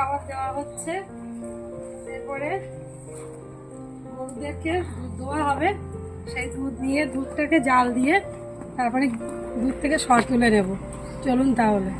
খাবার দেওয়া হচ্ছে। এরপরে গরুদেরকে দুধ দেওয়া হবে। সেই দুধ নিয়ে, দুধটাকে জাল দিয়ে তারপরে দুধ থেকে সর তুলে নেব। চলুন তাহলে।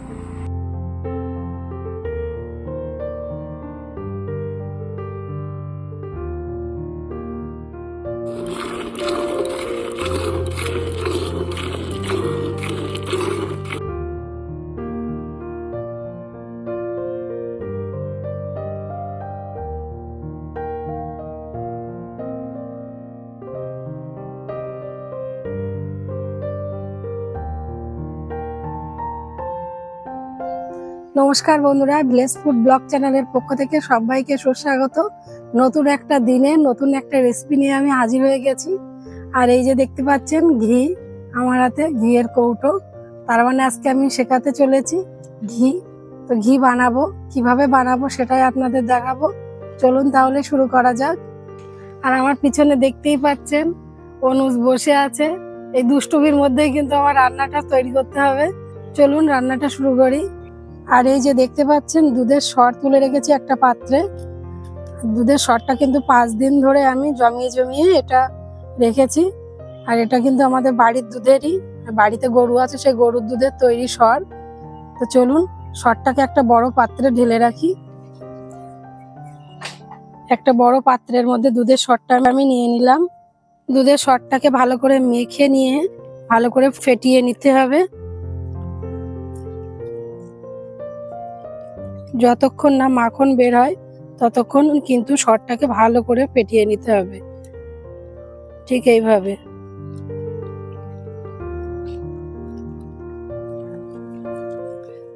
নমস্কার বন্ধুরা ভিলেজ ফুড ব্লগ চ্যানেলের পক্ষ থেকে সবাইকে সুস্বাগত। নতুন একটা দিনে নতুন একটা রেসিপি নিয়ে আমি হাজির হয়ে গেছি। আর এই যে দেখতে পাচ্ছেন, ঘি আমার হাতে, ঘিয়ের কৌটো। তার মানে আজকে আমি শেখাতে চলেছি ঘি। তো ঘি বানাবো, কীভাবে বানাবো সেটাই আপনাদের দেখাবো। চলুন তাহলে শুরু করা যাক। আর আমার পিছনে দেখতেই পাচ্ছেন, অনুজ বসে আছে। এই দুষ্টুবির মধ্যেই কিন্তু আমার রান্নাটা তৈরি করতে হবে। চলুন রান্নাটা শুরু করি। আর এই যে দেখতে পাচ্ছেন, দুধের সর তুলে রেখেছি একটা পাত্রে। দুধের সরটা কিন্তু পাঁচ দিন ধরে আমি জমিয়ে জমিয়ে এটা রেখেছি। আর এটা কিন্তু আমাদের বাড়ির দুধেরই, বাড়িতে গরু আছে, সেই গরুর দুধের তৈরি সর। তো চলুন, সরটাকে একটা বড় পাত্রে ঢেলে রাখি। একটা বড় পাত্রের মধ্যে দুধের সরটা আমি নিয়ে নিলাম। দুধের সরটাকে ভালো করে মেখে নিয়ে, ভালো করে ফেটিয়ে নিতে হবে। যতক্ষণ না মাখন বের হয়, ততক্ষণ কিন্তু সরটাকে ভালো করে পেটিয়ে নিতে হবে। ঠিক এইভাবে।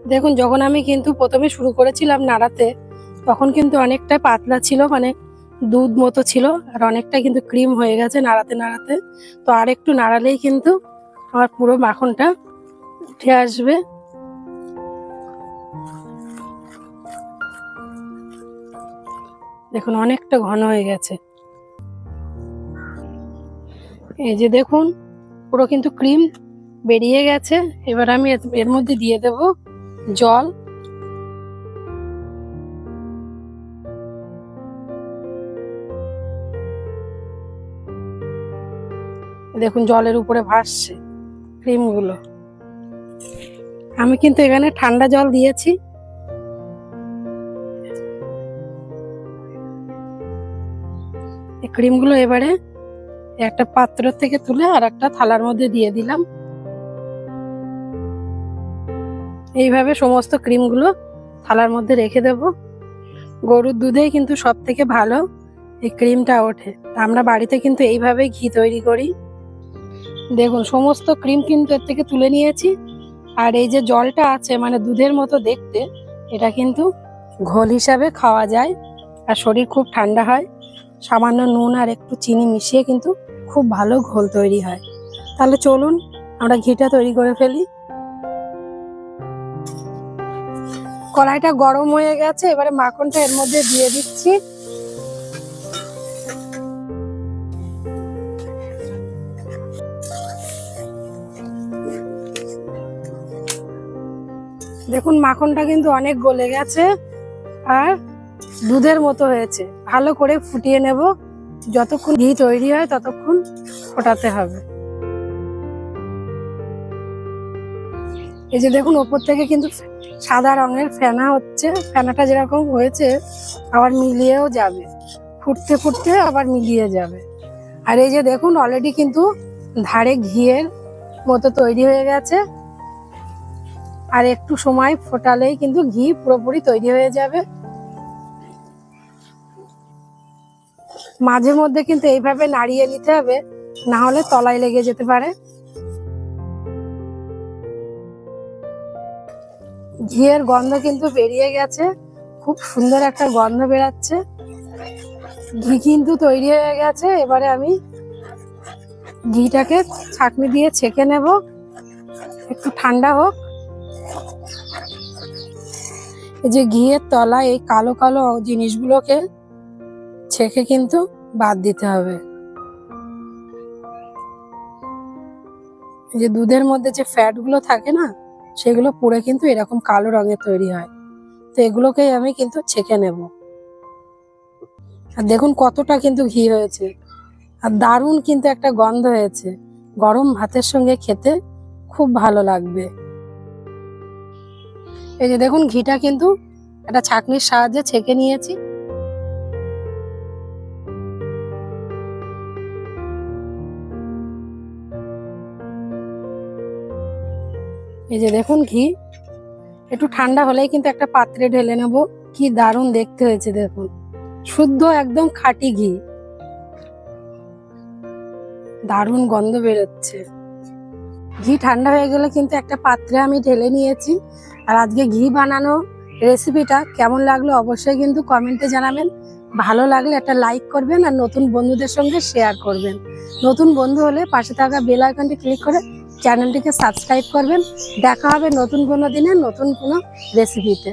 দেখুন, যখন আমি কিন্তু প্রথমে শুরু করেছিলাম নাড়াতে, তখন কিন্তু অনেকটা পাতলা ছিল মানে দুধ মতো ছিল, আর অনেকটা কিন্তু ক্রিম হয়ে গেছে নাড়াতে নাড়াতে। তো আর একটু নাড়ালেই কিন্তু আমার পুরো মাখনটা উঠে আসবে। দেখুন, অনেকটা ঘন হয়ে গেছে। এই যে দেখুন, পুরো কিন্তু ক্রিম বেরিয়ে গেছে। এবার আমি এর- মধ্যে দিয়ে দেব জল। দেখুন, জলের উপরে ভাসছে ক্রিমগুলো। আমি কিন্তু এখানে ঠান্ডা জল দিয়েছি। ক্রিমগুলো এবারে একটা পাত্র থেকে তুলে আর একটা থালার মধ্যে দিয়ে দিলাম। এইভাবে সমস্ত ক্রিমগুলো থালার মধ্যে রেখে দেব। গরুর দুধেই কিন্তু সব থেকে ভালো এই ক্রিমটা ওঠে। আমরা বাড়িতে কিন্তু এইভাবে ঘি তৈরি করি। দেখুন, সমস্ত ক্রিম কিন্তু এর থেকে তুলে নিয়েছি। আর এই যে জলটা আছে মানে দুধের মতো দেখতে, এটা কিন্তু ঘোল হিসাবে খাওয়া যায়। আর শরীর খুব ঠান্ডা হয়। সামান্য নুন আর একটু চিনি মিশিয়ে কিন্তু খুব ভালো ঘোল তৈরি হয়। তাহলে চলুন, আমরা ঘিটা তৈরি করে ফেলি। কড়াইটা গরম হয়ে গেছে, এবারে মাখনটা এর মধ্যে দিয়ে দিচ্ছি। দেখুন, মাখনটা কিন্তু অনেক গলে গেছে। আর দুধের মতো হয়েছে। ভালো করে ফুটিয়ে নেব। যতক্ষণ ঘি তৈরি হয়, ততক্ষণ ফোটাতে হবে। এই যে দেখুন, ওপর থেকে কিন্তু সাদা রঙের ফেনা হচ্ছে। ফেনাটা যেরকম হয়েছে, আবার মিলিয়েও যাবে। ফুটতে ফুটতে আবার মিলিয়ে যাবে। আর এই যে দেখুন অলরেডি কিন্তু ধারে ঘিয়ের মতো তৈরি হয়ে গেছে। আর একটু সময় ফোটালেই কিন্তু ঘি পুরোপুরি তৈরি হয়ে যাবে। মাঝে মধ্যে কিন্তু এইভাবে নাড়িয়ে নিতে হবে, না হলে তলায় লেগে যেতে পারে। ঘিয়ের গন্ধ কিন্তু বেরিয়ে গেছে, খুব সুন্দর একটা গন্ধ বেরাচ্ছে। ঘি কিন্তু তৈরি হয়ে গেছে, এবারে আমি ঘিটাকে ছাঁকনি দিয়ে ছেঁকে নেব। একটু ঠান্ডা হোক। এই যে ঘিয়ের তলা এই কালো কালো জিনিসগুলোকে ছেঁকে কিন্তু বাদ দিতে হবে। যে দুধের মধ্যে যে ফ্যাটগুলো থাকে না, সেগুলো পুড়ে কিন্তু এরকম কালো রঙের তৈরি হয়। তো এগুলোকেই আমি কিন্তু ছেঁকে নেব। আর দেখুন কতটা কিন্তু ঘি হয়েছে। আর দারুণ কিন্তু একটা গন্ধ হয়েছে। গরম ভাতের সঙ্গে খেতে খুব ভালো লাগবে। এই যে দেখুন ঘিটা কিন্তু একটা ছাঁকনির সাহায্যে ছেঁকে নিয়েছি। এই যে দেখুন ঘি। একটু ঠান্ডা হলেই কিন্তু একটা পাত্রে ঢেলে নেব। কি দারুণ দেখতে হয়েছে দেখুন। শুদ্ধ একদম খাঁটি ঘি। দারুণ গন্ধ বেরোচ্ছে। ঘি ঠান্ডা হয়ে গেলে কিন্তু একটা পাত্রে আমি ঢেলে নিয়েছি। আর আজকে ঘি বানানো রেসিপিটা কেমন লাগল অবশ্যই কিন্তু কমেন্টে জানাবেন। ভালো লাগলে একটা লাইক করবেন আর নতুন বন্ধুদের সঙ্গে শেয়ার করবেন। নতুন বন্ধু হলে পাশে থাকা বেল আইকনটি ক্লিক করে চ্যানেলটিকে সাবস্ক্রাইব করবেন। দেখা হবে নতুন কোনো দিনে নতুন কোনো রেসিপিতে